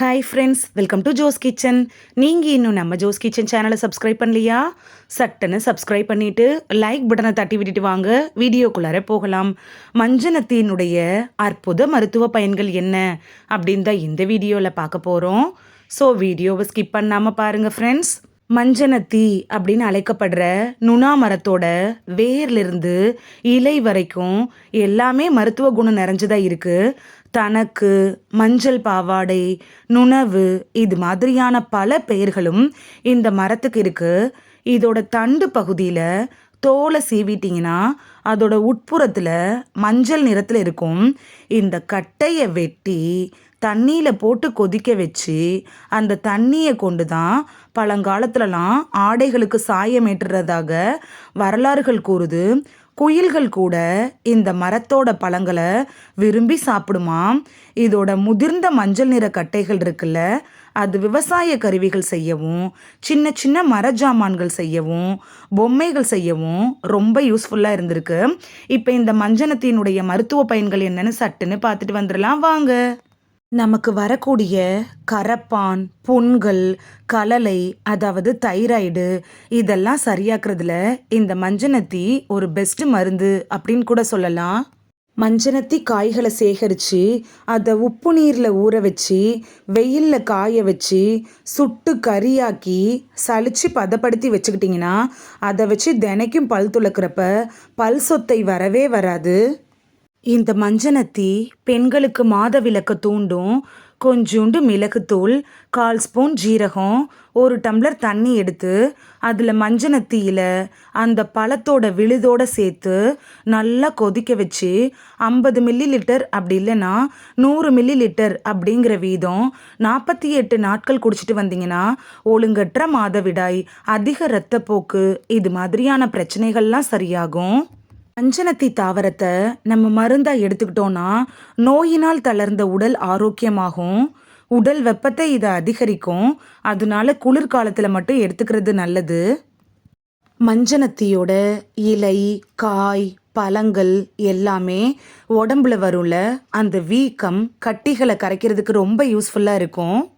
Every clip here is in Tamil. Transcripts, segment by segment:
Hi friends welcome to Jo's kitchen நீங்கள் இன்னும் நம்ம ஜோஸ் கிச்சன் சேனலை சப்ஸ்கிரைப் பண்ணலையா? சட்டுன்னு சப்ஸ்கிரைப் பண்ணிவிட்டு லைக் பட்டனை தட்டி விட்டுட்டு வாங்க. வீடியோக்குள்ளார போகலாம். மஞ்சனத்தினுடைய அற்புத மருத்துவ பயன்கள் என்ன அப்படின்னு தான் இந்த வீடியோவில் பார்க்க போகிறோம் ஸோ வீடியோவை ஸ்கிப் பண்ணாமல் பாருங்கள் ஃப்ரெண்ட்ஸ் மஞ்சனத்தி அப்படின்னு அழைக்கப்படுற நுணா மரத்தோட வேர்லிருந்து இலை வரைக்கும் எல்லாமே மருத்துவ குணம் நிறைஞ்சதாக இருக்குது தனக்கு மஞ்சள் பாவாடை நுணவு இது மாதிரியான பல பெயர்களும் இந்த மரத்துக்கு இருக்குது இதோட தண்டு பகுதியில் தோலை சீவிட்டிங்கன்னா அதோட உட்புறத்தில் மஞ்சள் நிறத்தில் இருக்கும். இந்த கட்டையை வெட்டி தண்ணியில் போட்டு கொதிக்க வச்சு அந்த தண்ணியை கொண்டு தான் பழங்காலத்துலலாம் ஆடைகளுக்கு சாயமேற்றுறதாக வரலாறுகள் கூறுது. குயில்கள் கூட இந்த மரத்தோட பழங்களை விரும்பி சாப்பிடுமாம் இதோட முதிர்ந்த மஞ்சள் நிற கட்டைகள் இருக்குல்ல அது விவசாய கருவிகள் செய்யவும் சின்ன சின்ன மர ஜாமான்கள் செய்யவும் பொம்மைகள் செய்யவும் ரொம்ப யூஸ்ஃபுல்லாக இருந்திருக்கு. இப்போ இந்த மஞ்சனத்தினுடைய மருத்துவ பயன்கள் என்னன்னு சட்டுன்னு பார்த்துட்டு வந்துடலாம். வாங்க. நமக்கு வரக்கூடிய கரப்பான் புண்கள் கலலை அதாவது தைராய்டு இதெல்லாம் சரியாக்குறதுல இந்த மஞ்சனத்தி ஒரு பெஸ்ட் மருந்து அப்படின்னு கூட சொல்லலாம். மஞ்சனத்தி காய்களை சேகரித்து அதை உப்பு நீரில் ஊற வச்சு வெயிலில் காய வச்சு சுட்டு கறியாக்கி சளிச்சு பதப்படுத்தி வச்சுக்கிட்டிங்கன்னா அதை வச்சு தினைக்கும் பல் துளக்கிறப்ப பல் சொத்தை வரவே வராது. இந்த மஞ்சனத்தி பெண்களுக்கு மாதவிலக்கு தூண்டும். கொஞ்சோண்டு மிளகுத்தூள் கால் ஸ்பூன் ஜீரகம் ஒரு டம்ளர் தண்ணி எடுத்து அதில் மஞ்சனத்தியில் அந்த பழத்தோட விழுதோட சேர்த்து நல்லா கொதிக்க வச்சு ஐம்பது மில்லி லிட்டர் அப்படி இல்லைன்னா நூறு மில்லி லிட்டர் அப்படிங்கிற வீதம் நாற்பத்தி எட்டு நாட்கள் குடிச்சிட்டு வந்தீங்கன்னா ஒழுங்கற்ற மாதவிடாய் அதிக இரத்தப்போக்கு இது மாதிரியான பிரச்சனைகள்லாம் சரியாகும். அஞ்சனத்தி தாவரத்தை நம்ம மருந்தாக எடுத்துக்கிட்டோன்னா நோயினால் தளர்ந்த உடல் ஆரோக்கியமாகும். உடல் வெப்பத்தை இதை அதிகரிக்கும். அதனால குளிர்காலத்தில் மட்டும் எடுத்துக்கிறது நல்லது. மஞ்சனத்தியோட இலை காய் பழங்கள் எல்லாமே உடம்புல வரும்ல அந்த வீக்கம் கட்டிகளை கரைக்கிறதுக்கு ரொம்ப யூஸ்ஃபுல்லாக இருக்கும்.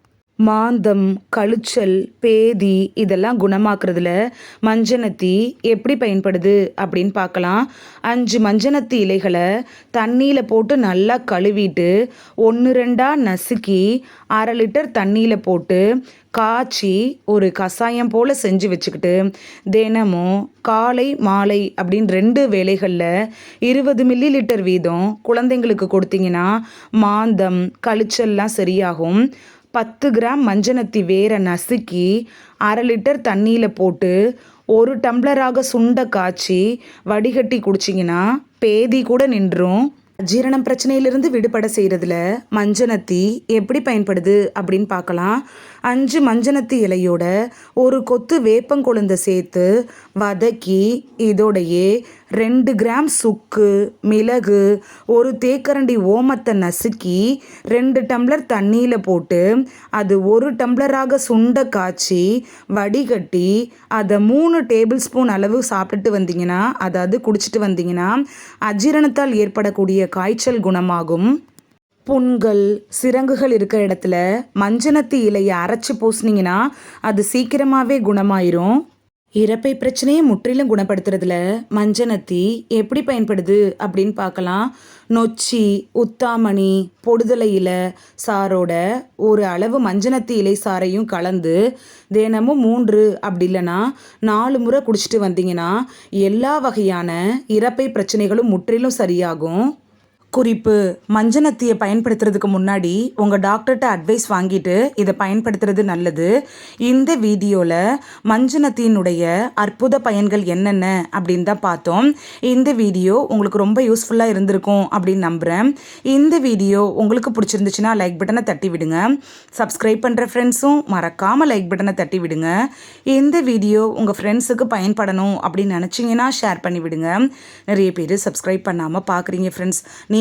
மாந்தம் கழுச்சல் பேதி இதெல்லாம் குணமாக்குறதுல மஞ்சனத்தி எப்படி பயன்படுது அப்படின்னு பார்க்கலாம். அஞ்சு மஞ்சனத்தி இலைகளை தண்ணியில் போட்டு நல்லா கழுவிட்டு ஒன்று ரெண்டாக நசுக்கி அரை லிட்டர் தண்ணியில் போட்டு காய்ச்சி ஒரு கஷாயம் போல் செஞ்சு வச்சுக்கிட்டு தினமும் காலை மாலை அப்படின்னு ரெண்டு வேலைகளில் இருபது மில்லி லிட்டர் வீதம் குழந்தைங்களுக்கு கொடுத்தீங்கன்னா மாந்தம் கழிச்சல்லாம் சரியாகும். பத்து கிராம் மஞ்சனத்தி வேரை நசுக்கி அரை லிட்டர் தண்ணியில் போட்டு ஒரு டம்ளராக சுண்டை காய்ச்சி வடிகட்டி குடிச்சிங்கன்னா பேதி கூட நின்றும். ஜீரணம் பிரச்சனையிலிருந்து விடுபட செய்கிறதுல மஞ்சனத்தி எப்படி பயன்படுது அப்படின்னு பார்க்கலாம். அஞ்சு மஞ்சனத்தி இலையோட ஒரு கொத்து வேப்பங்கொழுந்தை சேர்த்து வதக்கி இதோடையே ரெண்டு கிராம் சுக்கு மிளகு ஒரு தேக்கரண்டி ஓமத்தை நசுக்கி ரெண்டு டம்ளர் தண்ணியில் போட்டு அது ஒரு டம்ளராக சுண்ட காய்ச்சி வடிகட்டி அதை மூணு டேபிள் ஸ்பூன் அளவு சாப்பிட்டுட்டு வந்தீங்கன்னா அதாவது குடிச்சிட்டு வந்தீங்கன்னா அஜீரணத்தால் ஏற்படக்கூடிய காய்ச்சல் குணமாகும். புண்கள் சிரங்குகள் இருக்கிற இடத்துல மஞ்சனத்தி இலையை அரைச்சி பூசினீங்கன்னா அது சீக்கிரமாகவே குணமாயிரும். இறப்பை பிரச்சனையை முற்றிலும் குணப்படுத்துறதுல மஞ்சனத்தி எப்படி பயன்படுது அப்படின்னு பார்க்கலாம். நொச்சி உத்தாமணி பொடுதலை இலை சாரோட ஒரு அளவு மஞ்சனத்தி இலை சாரையும் கலந்து தினமும் மூன்று அப்படி இல்லைன்னா நாலு முறை குடிச்சிட்டு வந்தீங்கன்னா எல்லா வகையான இறப்பை பிரச்சனைகளும் முற்றிலும் சரியாகும். குறிப்பு மஞ்சனத்தியை பயன்படுத்துறதுக்கு முன்னாடி உங்கள் டாக்டர்கிட்ட அட்வைஸ் வாங்கிட்டு இதை பயன்படுத்துறது நல்லது. இந்த வீடியோவில் மஞ்சனத்தினுடைய அற்புத பயன்கள் என்னென்ன அப்படின்னு தான் பார்த்தோம். இந்த வீடியோ உங்களுக்கு ரொம்ப யூஸ்ஃபுல்லாக இருந்திருக்கும் அப்படின்னு நம்புகிறேன் இந்த வீடியோ உங்களுக்கு பிடிச்சிருந்துச்சுன்னா லைக் பட்டனை தட்டி விடுங்க. சப்ஸ்கிரைப் பண்ணுற ஃப்ரெண்ட்ஸும் மறக்காமல் லைக் பட்டனை தட்டி விடுங்க. இந்த வீடியோ உங்கள் ஃப்ரெண்ட்ஸுக்கு பயன்படணும் அப்படின்னு நினச்சிங்கன்னா ஷேர் பண்ணி விடுங்க. நிறைய பேர் சப்ஸ்கிரைப் பண்ணாமல் பார்க்குறீங்க ஃப்ரெண்ட்ஸ் நீ